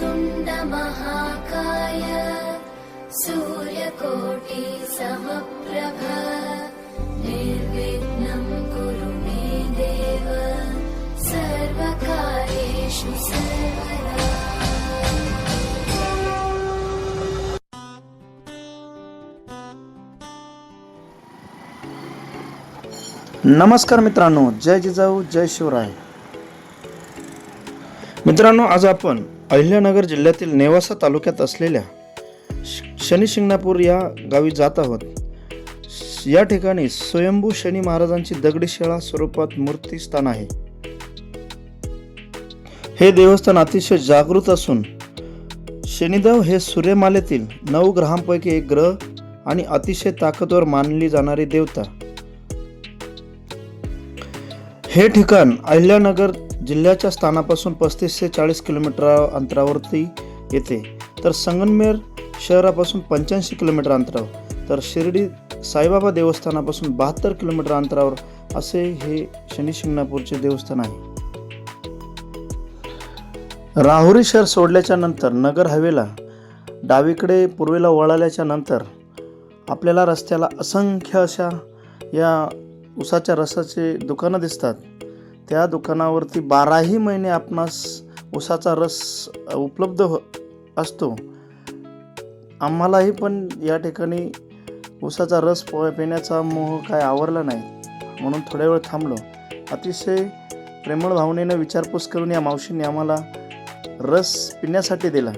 वक्रतुण्डमहाकाय सूर्यकोटि समप्रभ। निर्विघ्नं कुरु मे देव। सर्वकार्येषु सर्वदा नमस्कार मित्रांनो जय जिजाऊ जय शिवराय। मित्रांनो आज आपण अहिल्यानगर जिल्ह्यातील नेवासा तालुक्यात असलेल्या श- शनी शिंगणापूर या गावी जात आहोत. या ठिकाणी स्वयंभू शनी महाराजांची दगडीशाळा स्वरूपात मूर्ती स्थान आहे. हे देवस्थान अतिशय जागृत असून शनिदेव हे सूर्यमालेतील नऊ ग्रहांपैकी एक ग्रह आणि अतिशय ताकदवर मानली जाणारी देवता. हे ठिकाण अहिल्यानगर जिल्ह्याच्या स्थानापासून पस्तीस ते चाळीस किलोमीटर अंतरावरती येते. तर संगमनेर शहरापासून पंच्याऐंशी किलोमीटर अंतरावर. तर शिर्डी साईबाबा देवस्थानापासून बहात्तर किलोमीटर अंतरावर असे हे शनी शिंगणापूरचे देवस्थान आहे. राहुरी शहर सोडल्याच्या नंतर नगर हवेला डावीकडे पूर्वेला वळाल्याच्या नंतर आपल्याला रस्त्याला असंख्य अशा या उसाच्या रसाचे दुकानं दिसतात. त्या दुकानावरती बाराही महिने आपणास उसाचा रस उपलब्ध हो असतो. आम्हालाही पण या ठिकाणी उसाचा रस प पिण्याचा मोह काय आवरला नाही म्हणून थोड्या वेळ थांबलो. अतिशय प्रेमळ भावनेनं विचारपूस करून या मावशींनी आम्हाला रस पिण्यासाठी दिला.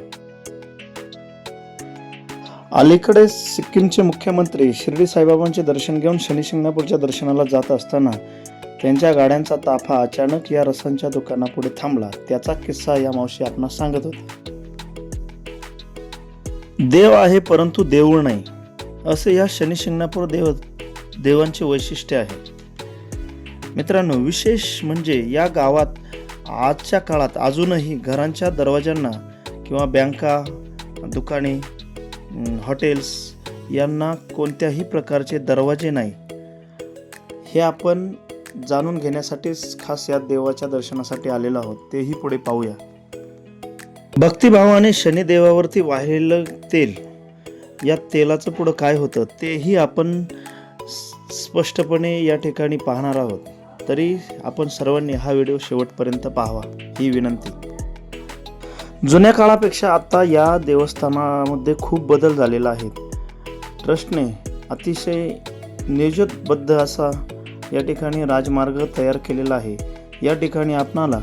अलीकडे सिक्कीमचे मुख्यमंत्री शिर्डी साईबाबांचे दर्शन घेऊन शनिशिंगणापूरच्या दर्शनाला जात असताना त्यांच्या गाड्यांचा ताफा अचानक या रसांच्या दुकानापुढे थांबला. त्याचा किस्सा या मावशी आपणास सांगत होत्या देव आहे परंतु देऊळ नाही. असे या शनी शिंगणापूर देव देवांचे वैशिष्ट्य आहे. मित्रांनो विशेष म्हणजे या गावात आजच्या काळात अजूनही घरांच्या दरवाज्यांना किंवा बँका दुकाने हॉटेल्स यांना कोणत्याही प्रकारचे दरवाजे नाही. हे आपण जाणून घेण्यासाठीच खास या देवाच्या दर्शनासाठी आलेलो आहोत. तेही पुढे पाहूया. भक्तिभावाने शनिदेवावरती वाहिलेलं तेल. या तेलाचं पुढं काय होतं तेही आपण स्पष्टपणे या ठिकाणी पाहणार आहोत. तरी आपण सर्वांनी हा व्हिडिओ शेवटपर्यंत पाहावा ही विनंती. जुन्या काळापेक्षा आता या देवस्थानामध्ये खूप बदल झालेला आहे. ट्रस्टने अतिशय नियोजनबद्ध असा या ठिकाणी राजमार्ग तयार केलेला आहे. या ठिकाणी आपणाला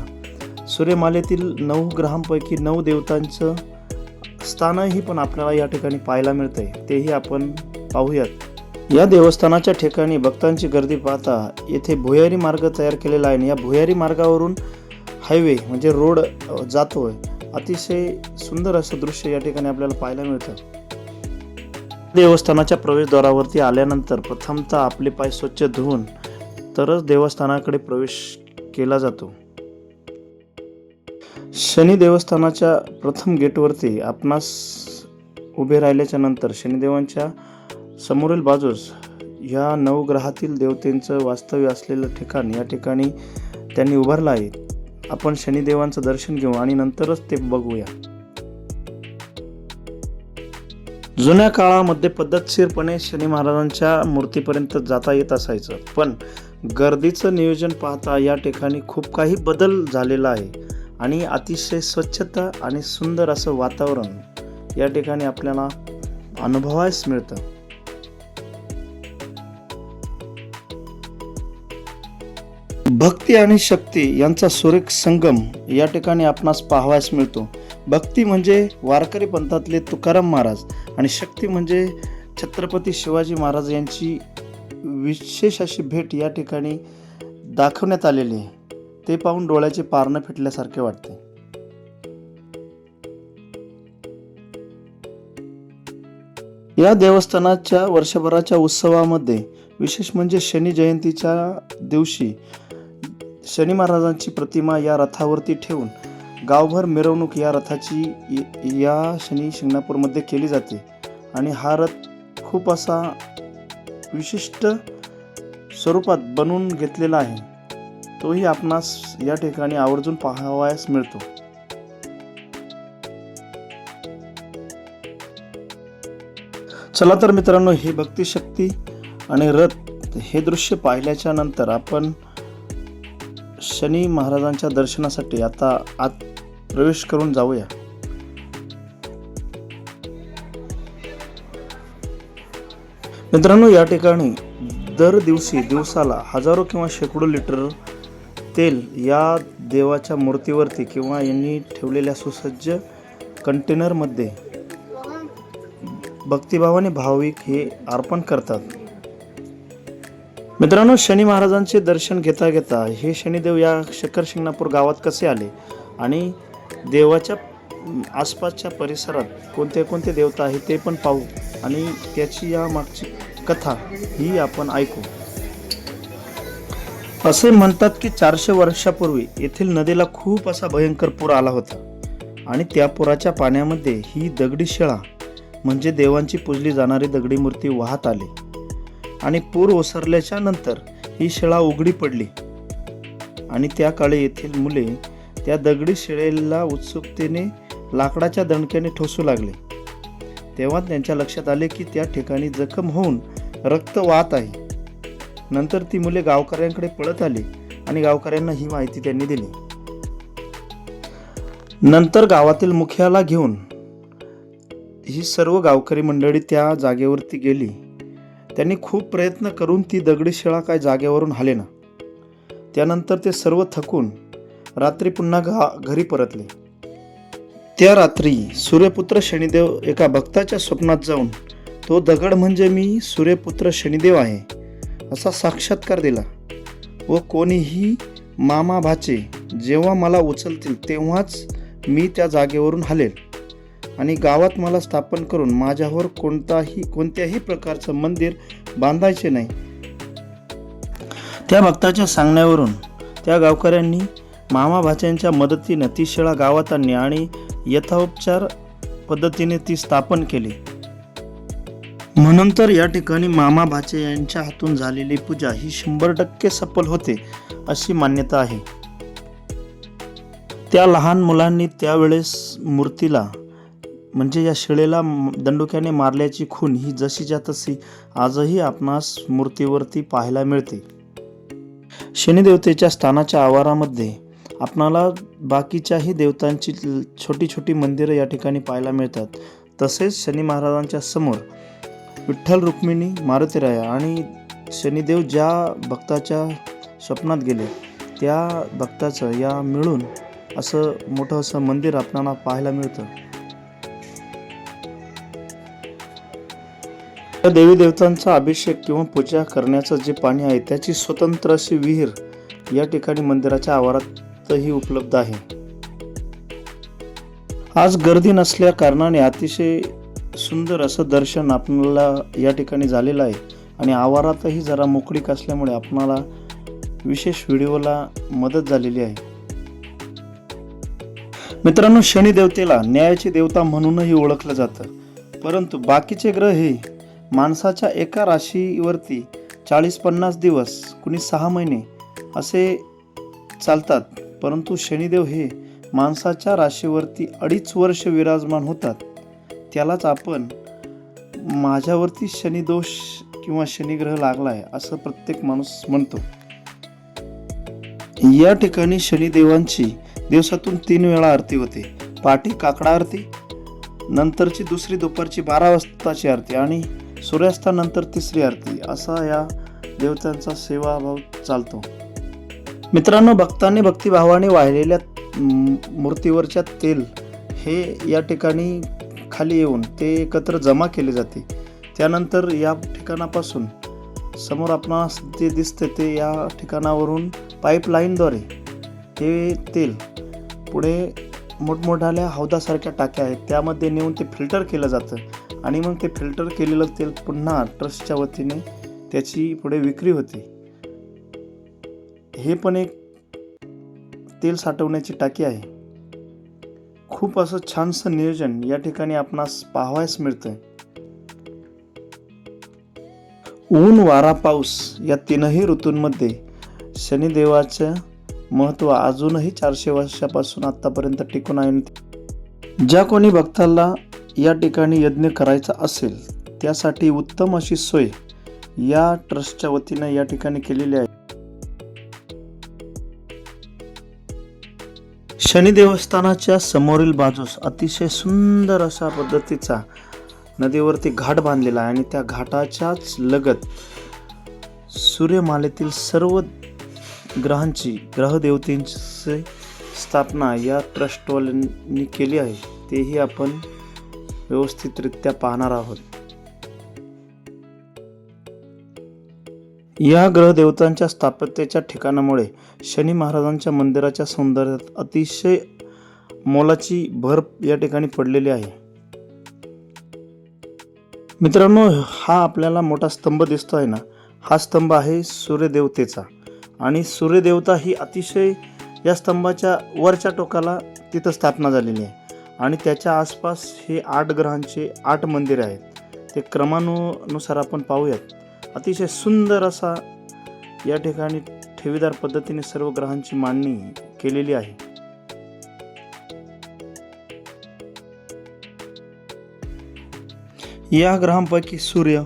सूर्यमालेतील नऊ ग्रहांपैकी नऊ देवतांचं स्थानही पण आपल्याला या ठिकाणी पाहायला मिळतंय. तेही आपण पाहूयात. या देवस्थानाच्या ठिकाणी भक्तांची गर्दी पाहता येथे भुयारी मार्ग तयार केलेला आहे आणि या भुयारी मार्गावरून हायवे म्हणजे रोड जातोय. अतिशय सुंदर असं दृश्य या ठिकाणी आपल्याला पाहायला मिळतं. देवस्थानाच्या प्रवेशद्वारावरती आल्यानंतर प्रथमतः आपले पाय स्वच्छ धुवून तरच देवस्थानाकडे प्रवेश केला जातो. शनी देवस्थानाच्या प्रथम गेटवरती आपणास उभे राहिल्याच्या नंतर शनिदेवांच्या समोरील बाजूस ह्या नवग्रहातील देवतेंचं वास्तव्य असलेलं ठिकाण या ठिकाणी त्यांनी उभारलं आहे. आपण शनिदेवांचं दर्शन घेऊ आणि नंतरच ते बघूया. जुन्या काळामध्ये पद्धतशीरपणे शनी महाराजांच्या मूर्तीपर्यंत जाता येत असायचं. पण गर्दीचं नियोजन पाहता या ठिकाणी खूप काही बदल झालेला आहे. आणि अतिशय स्वच्छता आणि सुंदर असं वातावरण या ठिकाणी आपल्याला अनुभवायस मिळतं. भक्ती आणि शक्ती यांचा सुरेख संगम या ठिकाणी आपणास पाहावयास मिळतो. भक्ती म्हणजे वारकरी पंथातले तुकाराम महाराज आणि शक्ती म्हणजे छत्रपती शिवाजी महाराज यांची विशेष अशी भेट या ठिकाणी दाखवण्यात आलेली आहे. ते पाहून डोळ्याचे पारणं फिटल्यासारखे वाटते. या देवस्थानाच्या वर्षभराच्या उत्सवामध्ये विशेष म्हणजे शनी जयंतीच्या दिवशी शनी महाराजांची प्रतिमा या रथावरती ठेवून गावभर मिरवणूक या रथाची या शनी शिंगणापूरमध्ये केली जाते. आणि हा रथ खूप असा विशिष्ट स्वरूपात बनवून घेतलेला आहे. तोही आपणास या ठिकाणी आवर्जून पाहावयास मिळतो. चला तर मित्रांनो हे भक्तिशक्ती आणि रथ हे दृश्य पाहिल्याच्या नंतर आपण शनी महाराजांच्या दर्शनासाठी आता आत प्रवेश करून जाऊया. मित्रांनो या ठिकाणी दर दिवशी दिवसाला हजारो किंवा शेकडो लिटर तेल या देवाच्या मूर्तीवरती किंवा यांनी ठेवलेल्या सुसज्ज कंटेनरमध्ये भक्तिभावाने भाविक हे अर्पण करतात. मित्रांनो शनी महाराजांचे दर्शन घेता घेता हे शनिदेव या शकर शिंगणापूर गावात कसे आले आणि देवाच्या आसपासच्या परिसरात कोणते कोणते देवता आहे ते पण पाहू. आणि त्याची या मागची कथा ही आपण ऐकू. असे म्हणतात की चारशे वर्षापूर्वी येथील नदीला खूप असा भयंकर पूर आला होता. आणि त्या पुराच्या पाण्यामध्ये ही दगडी शिळा म्हणजे देवांची पूजली जाणारी दगडी मूर्ती वाहत आली. आणि पूर ओसरल्याच्या नंतर ही शिळा उघडी पडली. आणि त्या काळी येथील मुले त्या दगडी शिळेला उत्सुकतेने लाकडाच्या दणक्याने ठोसू लागले. तेव्हा त्यांच्या लक्षात आले की त्या ठिकाणी जखम होऊन रक्त वाहत आहे. नंतर ती मुले गावकऱ्यांकडे पळत आली आणि गावकऱ्यांना ही माहिती त्यांनी दिली. नंतर गावातील मुखियाला घेऊन ही सर्व गावकरी मंडळी त्या जागेवरती गेली. त्यांनी खूप प्रयत्न करून ती दगडीशिळा काय जागेवरून हालेना. त्यानंतर ते सर्व थकून रात्री पुन्हा घा घरी परतले. त्या रात्री सूर्यपुत्र शनिदेव एका भक्ताच्या स्वप्नात जाऊन तो दगड म्हणजे मी सूर्यपुत्र शनिदेव आहे असा साक्षात्कार दिला. व कोणीही मामा भाचे जेव्हा मला उचलतील तेव्हाच मी त्या जागेवरून हलेल आणि गावात मला स्थापन करून माझ्यावर कोणताही कोणत्याही प्रकारचं मंदिर बांधायचे नाही. त्या भक्ताच्या सांगण्यावरून त्या गावकऱ्यांनी मामा भाच्यांच्या मदतीनं ती शेळा गावात आणली आणि यथाोपचार पद्धतीने ती स्थापन केली. म्हणून तर या ठिकाणी मामा भाचे यांच्या हातून झालेली पूजा ही शंभर टक्के सफल होते अशी मान्यता आहे. त्या लहान मुलांनी त्यावेळेस मूर्तीला म्हणजे या शिळेला दंडुक्याने मारल्याची खून ही जशीच्या तशी आजही आपणास मूर्तीवरती पाहायला मिळते. शनिदेवतेच्या स्थानाच्या आवारामध्ये आपणाला बाकीच्याही देवतांची छोटी छोटी मंदिरं या ठिकाणी पाहायला मिळतात. तसेच शनी महाराजांच्या समोर विठ्ठल रुक्मिणी मारुतीराया आणि शनिदेव ज्या भक्ताच्या स्वप्नात गेले त्या भक्ताचं या मिळून असं मोठं असं मंदिर आपणाला पाहायला मिळतं. त्या देवी देवतांचा अभिषेक किंवा पूजा करण्याचं जे पाणी आहे त्याची स्वतंत्र अशी विहीर या ठिकाणी मंदिराच्या आवारात आवारातही उपलब्ध आहे. आज गर्दी नसल्या कारणाने अतिशय सुंदर असं दर्शन आपल्याला या ठिकाणी झालेलं आहे आणि आवारातही जरा मोकळीक असल्यामुळे आपणाला विशेष व्हिडिओला मदत झालेली आहे. मित्रांनो शनी देवतेला न्यायाची देवता म्हणूनही ओळखलं जातं. परंतु बाकीचे ग्रह हे माणसाच्या एका राशीवरती चाळीस पन्नास दिवस कुणी सहा महिने असे चालतात. परंतु शनिदेव हे माणसाच्या राशीवरती अडीच वर्ष विराजमान होतात. त्यालाच आपण माझ्यावरती शनिदोष किंवा शनिग्रह लागला आहे असं प्रत्येक माणूस म्हणतो. या ठिकाणी शनिदेवांची दिवसातून तीन वेळा आरती होते. पाठी काकडा आरती नंतरची दुसरी दुपारची बारा वाजताची आरती आणि सूर्यास्तानंतर तिसरी आरती असा या देवतांचा सेवाभाव चालतो. मित्रांनो भक्तांनी भक्तिभावाने वाहिलेल्या मूर्तीवरच्या तेल हे या ठिकाणी खाली येऊन ते एकत्र जमा केले जाते. त्यानंतर या ठिकाणापासून समोर आपणास जे दिसते ते या ठिकाणावरून पाईपलाईनद्वारे हे तेल पुढे मोठमोठ्याल्या हौदासारख्या टाक्या आहेत. त्यामध्ये नेऊन ते फिल्टर केलं जातं आणि मग ते फिल्टर केलेलं तेल पुन्हा ट्रस्टच्या वतीने त्याची पुढे विक्री होते. हे पण एक तेल साठवण्याची टाकी आहे. खूप असं छानसं नियोजन या ठिकाणी आपणास पाहावयास मिळतंय. ऊन वारा पाऊस या तीनही ऋतूंमध्ये शनिदेवाचं महत्त्व अजूनही चारशे वर्षापासून आत्तापर्यंत टिकून आहे. ज्या कोणी भक्ताला या ठिकाणी यज्ञ करायचा असेल त्यासाठी उत्तम अशी सोय या ट्रस्टच्या वतीनं या ठिकाणी केलेली आहे. शनी देवस्थानाच्या समोरील बाजूस अतिशय सुंदर अशा पद्धतीचा नदीवरती घाट बांधलेला आहे आणि त्या घाटाच्याच लगत सूर्यमालेतील सर्व ग्रहांची ग्रहदेवतेंची स्थापना या ट्रस्टवाल्यांनी केली आहे. तेही आपण व्यवस्थितरित्या पाहणार आहोत. या ग्रहदेवतांच्या स्थापत्याच्या ठिकाणामुळे शनी महाराजांच्या मंदिराच्या सौंदर्यात अतिशय मोलाची भर या ठिकाणी पडलेली आहे. मित्रांनो हा आपल्याला मोठा स्तंभ दिसतो आहे ना? हा स्तंभ आहे सूर्यदेवतेचा. आणि सूर्यदेवता ही अतिशय या स्तंभाच्या वरच्या टोकाला तिथं स्थापना झालेली आहे. आणि त्याच्या आसपास हे आठ ग्रहांचे आठ मंदिरे आहेत. ते क्रमानुसार आपण पाहूयात. अतिशय सुंदर असा या ठिकाणी ठेवीदार पद्धतीने सर्व ग्रहांची मांडणी केलेली आहे. या ग्रहांपैकी सूर्य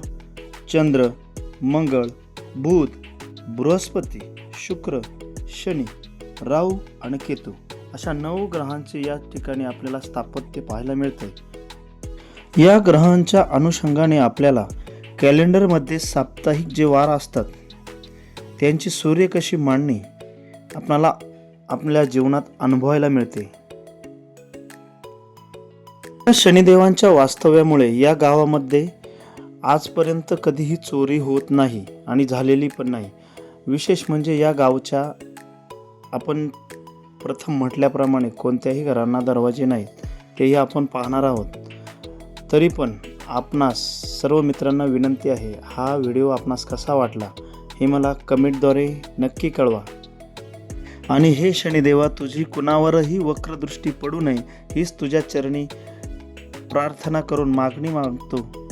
चंद्र मंगळ बुध बृहस्पती शुक्र शनी राहू आणि केतू अशा नऊ ग्रहांचे या ठिकाणी आपल्याला स्थापत्य पाहायला मिळते या ग्रहांच्या अनुषंगाने आपल्याला कॅलेंडरमध्ये साप्ताहिक जे वार असतात त्यांची सूर्य कशी मांडणी आपणाला आपल्या जीवनात अनुभवायला मिळते? शनिदेवांच्या वास्तव्यामुळे या गावामध्ये आजपर्यंत कधीही चोरी होत नाही आणि झालेली पण नाही. विशेष म्हणजे या गावच्या आपण प्रथम म्हटल्याप्रमाणे कोणत्याही घरांना दरवाजे नाहीत तेही आपण पाहणार आहोत. तरी पण आपणास सर्व मित्रांना विनंती आहे हा व्हिडिओ आपणास कसा वाटला हे मला कमेंटद्वारे नक्की कळवा. आणि हे शनिदेवा तुझी कुणावरही वक्रदृष्टी पडू नये हीच तुझ्या चरणी प्रार्थना करून मागणी मागतो.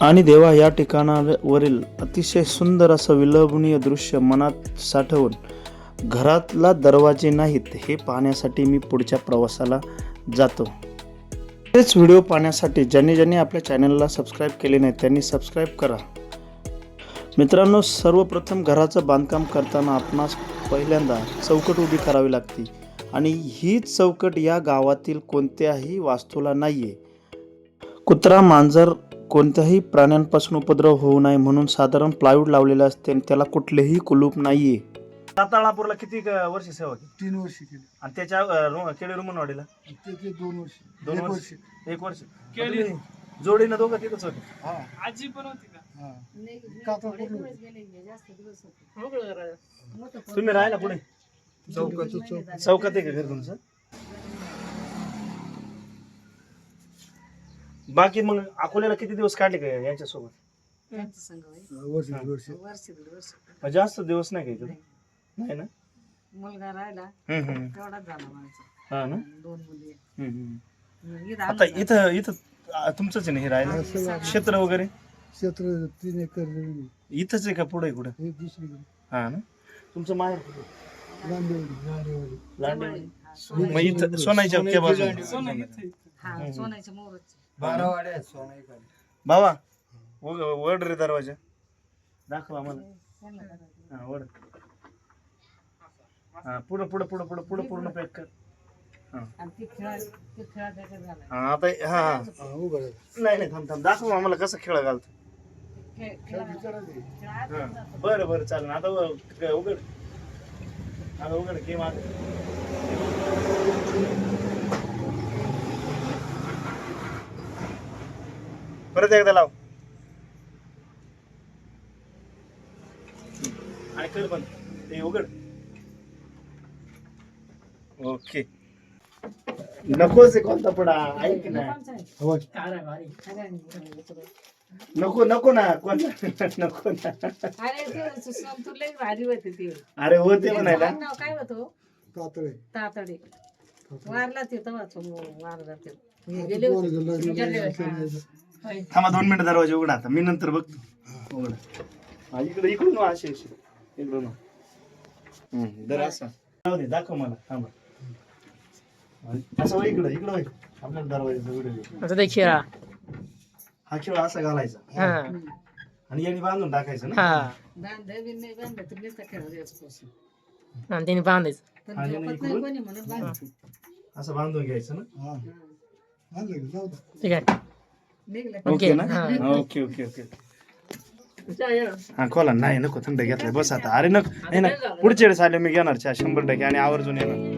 आणि देवा या ठिकाणावरील अतिशय सुंदर असं विलंबनीय दृश्य मनात साठवून घरातला दरवाजे नाहीत हे पाहण्यासाठी मी पुढच्या प्रवासाला जातो. तेच व्हिडिओ पाहण्यासाठी ज्यांनी ज्यांनी आपल्या चॅनलला सबस्क्राईब केले नाही त्यांनी सबस्क्राईब करा. मित्रांनो सर्वप्रथम घराचं बांधकाम करताना आपणास पहिल्यांदा चौकट उभी करावी लागते आणि हीच चौकट या गावातील कोणत्याही वास्तूला नाही आहे कुत्रा मांजर कोणत्याही प्राण्यांपासून उपद्रव होऊ नये म्हणून साधारण प्लायवूड लावलेलं असते आणि त्याला कुठलेही कुलूप नाही आहे साताळापूरला किती वर्ष सेवा केली? तीन वर्ष केली. आणि त्याच्या केळे रुमनवाडीला? ते ते दोन वर्ष. दोन एक वर्ष? वर्ष. एक वर्ष. जोडीनं दोघं तिथंच होते? हा. आजी पण होती का? हा. काका कुठलं तुम्ही राहिला पुढे? चौकात आहे का घर तुमचं? बाकी मग अकोल्याला किती दिवस काढले का यांच्यासोबत? वर्ष दीड वर्ष. मग जास्त दिवस नाही का इकडे नाही. ना? मुलगा राहिला. हम्म, हम्म. तेवढाच झाला माझा. हा ना? दोन मुली हम्म, हम्म. मग इथं आता आम्ही इथं इथं आ, तुमचंच आहे ना हे राहिलं क्षेत्र वगैरे? क्षेत्र तीन एकर जमीन इथंच आहे का पुढे कुठं हे दुसरी हा ना? तुमचं माहेर कुठे? लांडेवाडी हा, सोना- मग इथं सोनाईच्या त्या बाजूला. हा सोन्याच्या मोरच. बारावाड्या बाबा वड रे दरवाजा. दाखवा मला. हा वड. हा पुढं पुढं पुढं पुढं पुढं पूर्ण पॅक कर. आणि ती खेळा ती खेळा त्याच्यात झाला हा आता हा हा. हा. उभं राहा. नाही नाही थांब थांब. दाखव आम्हाला कसं खेळ घालतो. खेळ खेळा खेळा हा. बरं बरं चालेल आता व- उघड. आता उघड गेम आण परत एकदा लाव. आणि कर पण ओके. नकोच आहे कोणता पडा? ऐक ना? नको नको ना कोणता नको ना. अरे ते संतुलय भारी होते ते. अरे होते म्हणायला. नाव काय होतं? कातळे तातडे. वारला ते वारला ते. हे गेले होते. हा. थांबा दोन मिनिटं दरवाजा उघडा आता. मी नंतर बघतो. उघडा. हा इकडे इकडून वा, असे असे इकडून वा. हम्म, दर असं. जाऊ दे दाखव मला. थांबा. असं वळ इकडं इकडं वळ. आपल्याला दरवाजाचा व्हिडिओ आता ते खेळा. हा खेळ असा घालायचा. हा. आणि यांनी बांधून टाकायचं ना? हा. बी नाही बांधले तर नुसतं खेळा द्यायचं पासून आणि त्याने बांधायचं. पण आणि झोपत नाही इकडून? कोणी म्हणून बांधते. असं बांधून घ्यायचं ना? हा. आणलं की जाऊ दे. ठीक आहे. निघलं ओके ना? हा. Okay okay okay. हा खोला. नाही नको थंड घेतलाय. बस आता. अरे नको. नाही ना पुढच्या वेळेस आले मी घेणार चहा. शंभर टक्के आणि आवर्जून येणार.